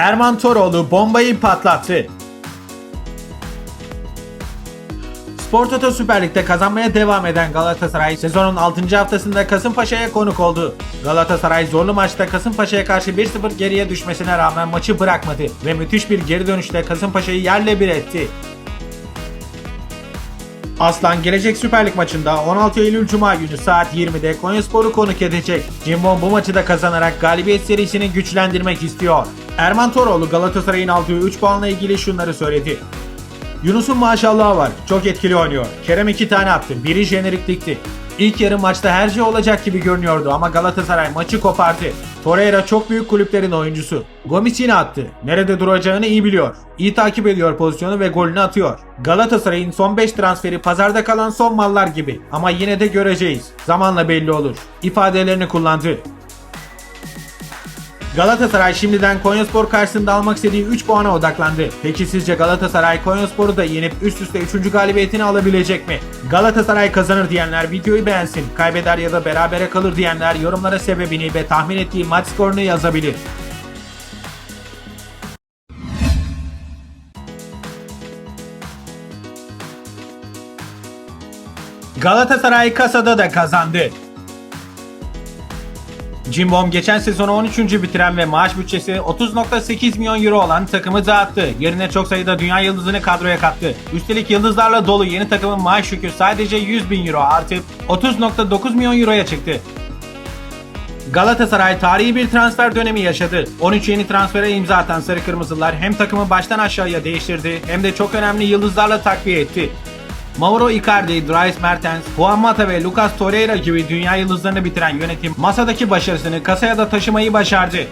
Erman Toroğlu bombayı patlattı. Spor Toto Süper Lig'de kazanmaya devam eden Galatasaray sezonun 6. haftasında Kasımpaşa'ya konuk oldu. Galatasaray zorlu maçta Kasımpaşa'ya karşı 1-0 geriye düşmesine rağmen maçı bırakmadı ve müthiş bir geri dönüşle Kasımpaşa'yı yerle bir etti. Aslan gelecek Süper Lig maçında 16 Eylül Cuma günü saat 20'de Konyaspor'u konuk edecek. Cimbom bu maçı da kazanarak galibiyet serisini güçlendirmek istiyor. Erman Toroğlu Galatasaray'ın aldığı 3 puanla ilgili şunları söyledi. Yunus'un maşallahı var. Çok etkili oynuyor. Kerem 2 tane attı. Biri jeneriklikti. İlk yarı maçta her şey olacak gibi görünüyordu ama Galatasaray maçı kopardı. Torreira çok büyük kulüplerin oyuncusu. Gomis yine attı. Nerede duracağını iyi biliyor. İyi takip ediyor pozisyonu ve golünü atıyor. Galatasaray'ın son 5 transferi pazarda kalan son mallar gibi. Ama yine de göreceğiz. Zamanla belli olur. İfadelerini kullandı. Galatasaray şimdiden Konyaspor karşısında almak istediği 3 puana odaklandı. Peki sizce Galatasaray Konyaspor'u da yenip üst üste 3. galibiyetini alabilecek mi? Galatasaray kazanır diyenler videoyu beğensin. Kaybeder ya da berabere kalır diyenler yorumlara sebebini ve tahmin ettiği maç skorunu yazabilir. Galatasaray kasada da kazandı. Cimbom geçen sezonu 13. bitiren ve maaş bütçesi 30.8 milyon euro olan takımı dağıttı. Yerine çok sayıda dünya yıldızını kadroya kattı. Üstelik yıldızlarla dolu yeni takımın maaş yükü sadece 100 bin euro artıp 30.9 milyon euroya çıktı. Galatasaray tarihi bir transfer dönemi yaşadı. 13 yeni transfere imza atan Sarı Kırmızılar hem takımı baştan aşağıya değiştirdi hem de çok önemli yıldızlarla takviye etti. Mauro Icardi, Dries Mertens, Juan Mata ve Lucas Torreira gibi dünya yıldızlarını bitiren yönetim masadaki başarısını kasaya da taşımayı başardı.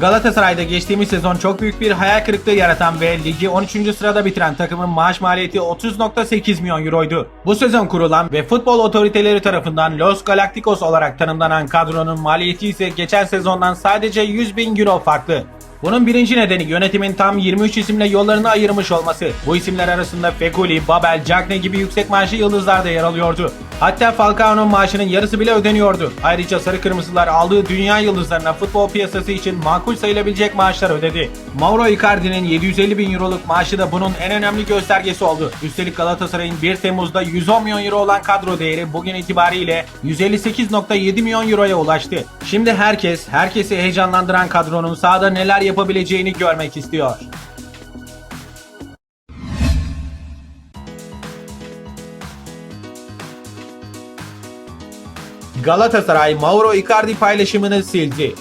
Galatasaray'da geçtiğimiz sezon çok büyük bir hayal kırıklığı yaratan ve ligi 13. sırada bitiren takımın maaş maliyeti 30.8 milyon euroydu. Bu sezon kurulan ve futbol otoriteleri tarafından Los Galacticos olarak tanımlanan kadronun maliyeti ise geçen sezondan sadece 100 bin euro farklı. Bunun birinci nedeni yönetimin tam 23 isimle yollarını ayırmış olması. Bu isimler arasında Fekuli, Babel, Cagne gibi yüksek maaşlı yıldızlar da yer alıyordu. Hatta Falcao'nun maaşının yarısı bile ödeniyordu. Ayrıca Sarı Kırmızılar aldığı dünya yıldızlarına futbol piyasası için makul sayılabilecek maaşlar ödedi. Mauro Icardi'nin 750 bin euroluk maaşı da bunun en önemli göstergesi oldu. Üstelik Galatasaray'ın 1 Temmuz'da 110 milyon euro olan kadro değeri bugün itibariyle 158.7 milyon euroya ulaştı. Şimdi herkes, herkesi heyecanlandıran kadronun sahada neler yapabileceğini görmek istiyor. Galatasaray Mauro Icardi paylaşımını sildi.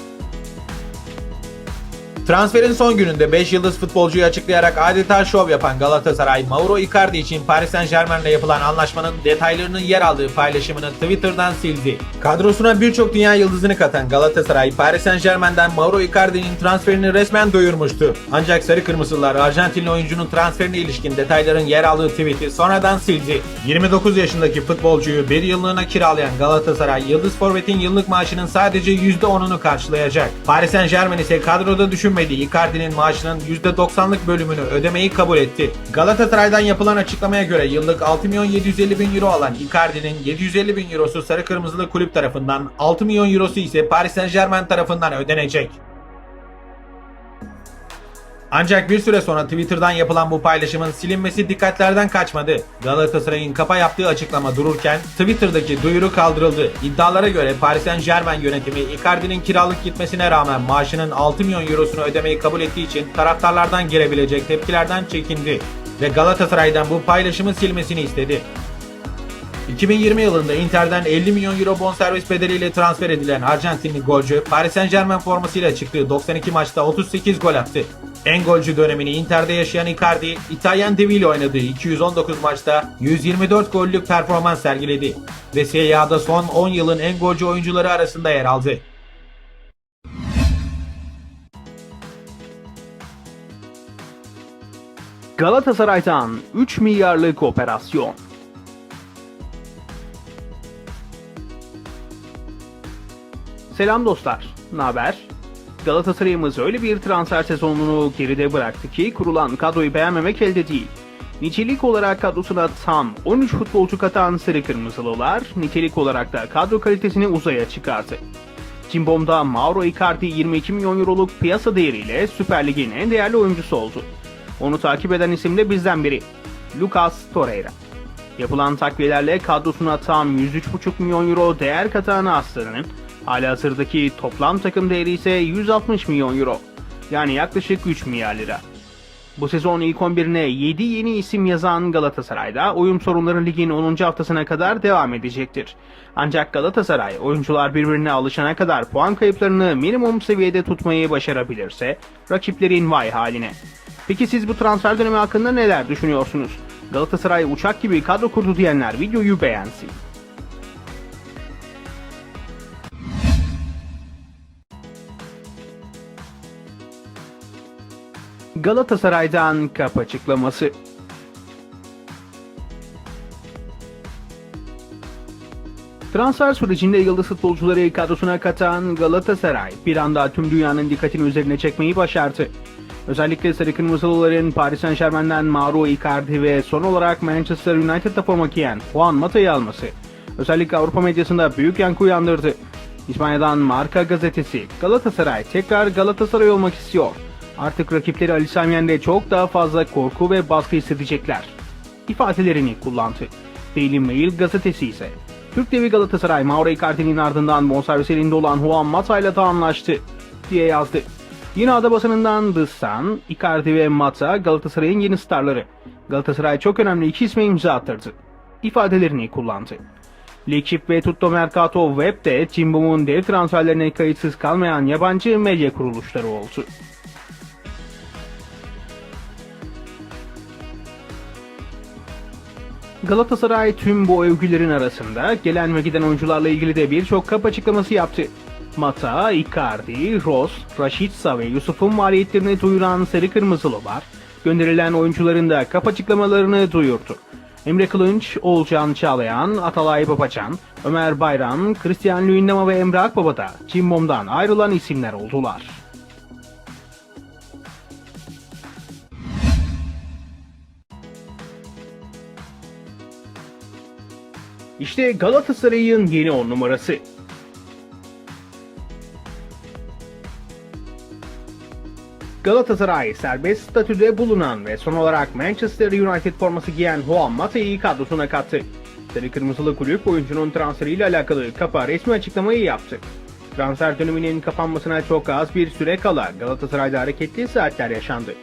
Transferin son gününde 5 yıldız futbolcuyu açıklayarak adeta şov yapan Galatasaray, Mauro Icardi için Paris Saint Germain'le yapılan anlaşmanın detaylarının yer aldığı paylaşımını Twitter'dan sildi. Kadrosuna birçok dünya yıldızını katan Galatasaray, Paris Saint Germain'den Mauro Icardi'nin transferini resmen duyurmuştu. Ancak Sarı Kırmızılar Arjantinli oyuncunun transferine ilişkin detayların yer aldığı tweet'i sonradan sildi. 29 yaşındaki futbolcuyu bir yıllığına kiralayan Galatasaray, Yıldız Forvet'in yıllık maaşının sadece %10'unu karşılayacak. Paris Saint Germain ise kadroda düşünmediği Icardi'nin maaşının %90'lık bölümünü ödemeyi kabul etti. Galatasaray'dan yapılan açıklamaya göre yıllık 6 milyon 750 bin euro alan Icardi'nin 750 bin eurosu Sarı Kırmızılı kulüp tarafından, 6 milyon eurosu ise Paris Saint Germain tarafından ödenecek. Ancak bir süre sonra Twitter'dan yapılan bu paylaşımın silinmesi dikkatlerden kaçmadı. Galatasaray'ın kapa yaptığı açıklama dururken Twitter'daki duyuru kaldırıldı. İddialara göre Paris Saint Germain yönetimi Icardi'nin kiralık gitmesine rağmen maaşının 6 milyon eurosunu ödemeyi kabul ettiği için taraftarlardan gelebilecek tepkilerden çekindi ve Galatasaray'dan bu paylaşımı silmesini istedi. 2020 yılında Inter'den 50 milyon euro bonservis bedeliyle transfer edilen Arjantinli golcü Paris Saint Germain formasıyla çıktığı 92 maçta 38 gol attı. En golcü dönemini Inter'de yaşayan Icardi, İtalyan devi ile oynadığı 219 maçta 124 gollük performans sergiledi ve Serie A'da son 10 yılın en golcü oyuncuları arasında yer aldı. Galatasaray'dan 3 milyarlık operasyon. Selam dostlar, ne haber? Galatasaray'ımız öyle bir transfer sezonunu geride bıraktı ki kurulan kadroyu beğenmemek elde değil. Nitelik olarak kadrosuna tam 13 futbolcu katan Sarı Kırmızılılar, nitelik olarak da kadro kalitesini uzaya çıkardı. Cimbom'da Mauro Icardi 22 milyon euroluk piyasa değeriyle Süper Lig'in en değerli oyuncusu oldu. Onu takip eden isim de bizden biri. Lucas Torreira. Yapılan takviyelerle kadrosuna tam 103,5 milyon euro değer katan Aslan'ın halihazırdaki toplam takım değeri ise 160 milyon euro. Yani yaklaşık 3 milyar lira. Bu sezon ilk 11'ine 7 yeni isim yazan Galatasaray'da oyun sorunları ligin 10. haftasına kadar devam edecektir. Ancak Galatasaray oyuncular birbirine alışana kadar puan kayıplarını minimum seviyede tutmayı başarabilirse rakiplerin vay haline. Peki siz bu transfer dönemi hakkında neler düşünüyorsunuz? Galatasaray uçak gibi kadro kurdu diyenler videoyu beğensin. Galatasaray'dan kap açıklaması. Transfer sürecinde yıldız futbolcuları kadrosuna katan Galatasaray bir anda tüm dünyanın dikkatini üzerine çekmeyi başardı. Özellikle Sarı Kırmızılıların Paris Saint Germain'den Mauro Icardi ve son olarak Manchester United'da forma giyen Juan Mata'yı alması özellikle Avrupa medyasında büyük yankı uyandırdı. İspanya'dan Marca gazetesi Galatasaray tekrar Galatasaray olmak istiyor. Artık rakipleri Ali Sami Yen'de çok daha fazla korku ve baskı hissedecekler. ifadelerini kullandı. Daily Mail gazetesi ise Türk devi Galatasaray Mauro Icardi'nin ardından bonservis elinde olan Juan Mata ile anlaştı diye yazdı. Yine ada basınından The Sun, Icardi ve Mata Galatasaray'ın yeni starları. Galatasaray çok önemli iki isme imza attırdı. ifadelerini kullandı. L'Equipe ve Tutto Mercato Web'de Cimbom'un dev transferlerine kayıtsız kalmayan yabancı medya kuruluşları oldu. Galatasaray tüm bu övgülerin arasında gelen ve giden oyuncularla ilgili de birçok kap açıklaması yaptı. Mata, Icardi, Ross, Rashica ve Yusuf'un maliyetlerini duyuran Sarı Kırmızılılar, gönderilen oyuncuların da kap açıklamalarını duyurdu. Emre Kılınç, Olcan Çağlayan, Atalay Babacan, Ömer Bayram, Christian Luyendama ve Emre Akbaba da Cimbom'dan ayrılan isimler oldular. İşte Galatasaray'ın yeni on numarası. Galatasaray serbest statüde bulunan ve son olarak Manchester United forması giyen Juan Mata'yı kadrosuna kattı. Sarı Kırmızılı kulüp oyuncunun transferiyle alakalı kapa resmi açıklamayı yaptı. Transfer döneminin kapanmasına çok az bir süre kala Galatasaray'da hareketli saatler yaşandı.